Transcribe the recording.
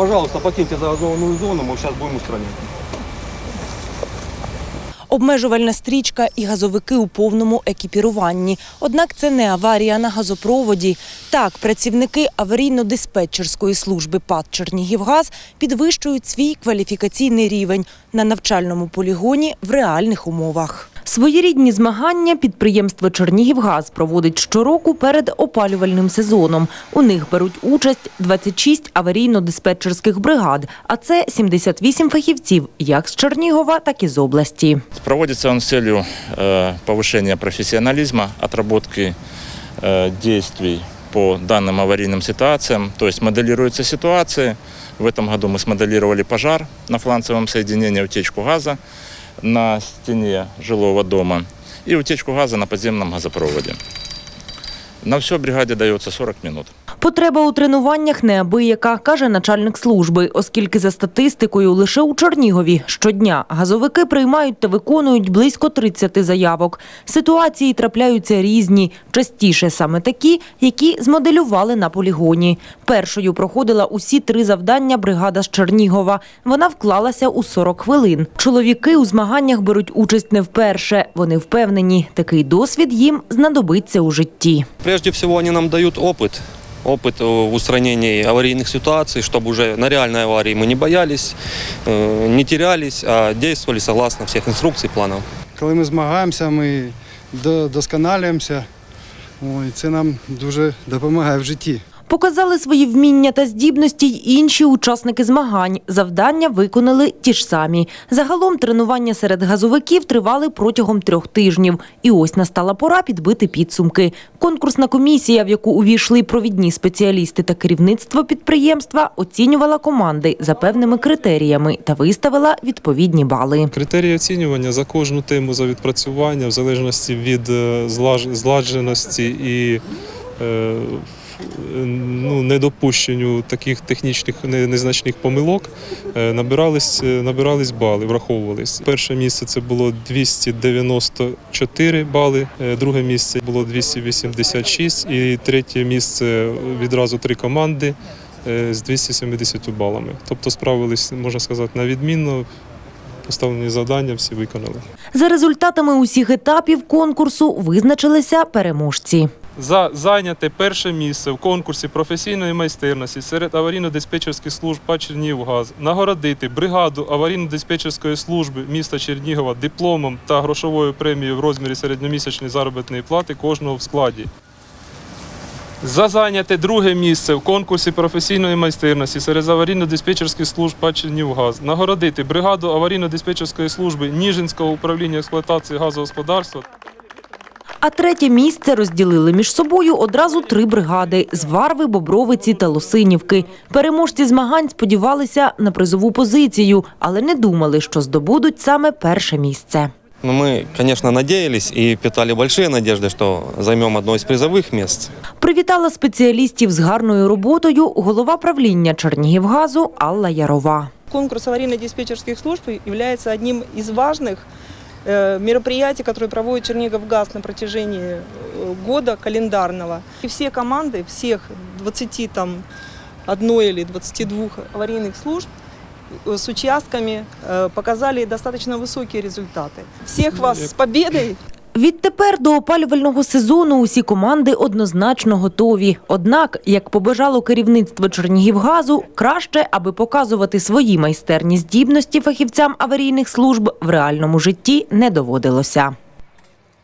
Пожалуйста, покиньте загазованную зону, мы сейчас будем устранять. Обмежувальна стрічка і газовики у повному екіпіруванні. Однак це не аварія на газопроводі. Так, працівники аварійно-диспетчерської служби ПАД «Чернігівгаз» підвищують свій кваліфікаційний рівень на навчальному полігоні в реальних умовах. Своєрідні змагання підприємство «Чернігівгаз» проводить щороку перед опалювальним сезоном. У них беруть участь 26 аварійно-диспетчерських бригад, а це 78 фахівців як з Чернігова, так і з області. Проводится он с целью э, повышения профессионализма, отработки э, действий по данным аварийным ситуациям. То есть моделируются ситуации. В этом году мы смоделировали пожар на фланцевом соединении, утечку газа на стене жилого дома и утечку газа на подземном газопроводе. На все бригаде дается 40 минут. Потреба у тренуваннях неабияка, каже начальник служби, оскільки за статистикою лише у Чернігові щодня газовики приймають та виконують близько 30 заявок. Ситуації трапляються різні, частіше саме такі, які змоделювали на полігоні. Першою проходила усі три завдання бригада з Чернігова. Вона вклалася у 40 хвилин. Чоловіки у змаганнях беруть участь не вперше. Вони впевнені, такий досвід їм знадобиться у житті. Прежде всего, они нам дают опыт Опыт э, в устранении аварийных ситуаций, чтобы уже на реальной аварии мы не боялись, э, не терялись, а действовали согласно всех инструкций, планов. Коли ми змагаємося, ми до- досконалюємося. Ой, це нам дуже допомагає в житті. Показали свої вміння та здібності й інші учасники змагань. Завдання виконали ті ж самі. Загалом тренування серед газовиків тривали протягом трьох тижнів. І ось настала пора підбити підсумки. Конкурсна комісія, в яку увійшли провідні спеціалісти та керівництво підприємства, оцінювала команди за певними критеріями та виставила відповідні бали. Критерії оцінювання за кожну тему за відпрацювання, в залежності від е, зладженості і е, ну, недопущенню таких технічних незначних помилок, е, набирались, е, набирались бали, враховувались. Перше місце це було 294 бали, е, друге місце було 286 і третє місце відразу три команди е, з 270 балами. Тобто справились, можна сказати, на відмінно. Поставлені завдання всі виконали. За результатами усіх етапів конкурсу визначилися переможці. За зайняте перше місце в конкурсі професійної майстерності серед аварійно-диспетчерських служб ПА «Чернігівгаз» нагородити бригаду аварійно-диспетчерської служби міста Чернігова дипломом та грошовою премією в розмірі середньомісячної заробітної плати кожного в складі. За зайняте друге місце в конкурсі професійної майстерності серед аварійно-диспетчерських служб ПА «Чернігівгаз» нагородити бригаду аварійно-диспетчерської служби Ніжинського управління експлуатації газогосподарства А третє місце розділили між собою одразу три бригади – з Варви, Бобровиці та Лосинівки. Переможці змагань сподівалися на призову позицію, але не думали, що здобудуть саме перше місце. Но мы, конечно, надеялись и питали большие надежды, что займем одно из призовых мест. Привітала спеціалістів з гарною роботою голова правління Чернігівгазу Алла Ярова. Конкурс аварийно-диспетчерских служб является одним из важных э, мероприятий, которые проводит Черниговгаз на протяжении э, года календарного. И все команды, всех 20 там, одной или 22 аварийных служб э, с участками э, показали достаточно высокие результаты. Всех вас с победой! Відтепер до опалювального сезону усі команди однозначно готові. Однак, як побажало керівництво Чернігівгазу, краще, аби показувати свої майстерні здібності фахівцям аварійних служб в реальному житті не доводилося.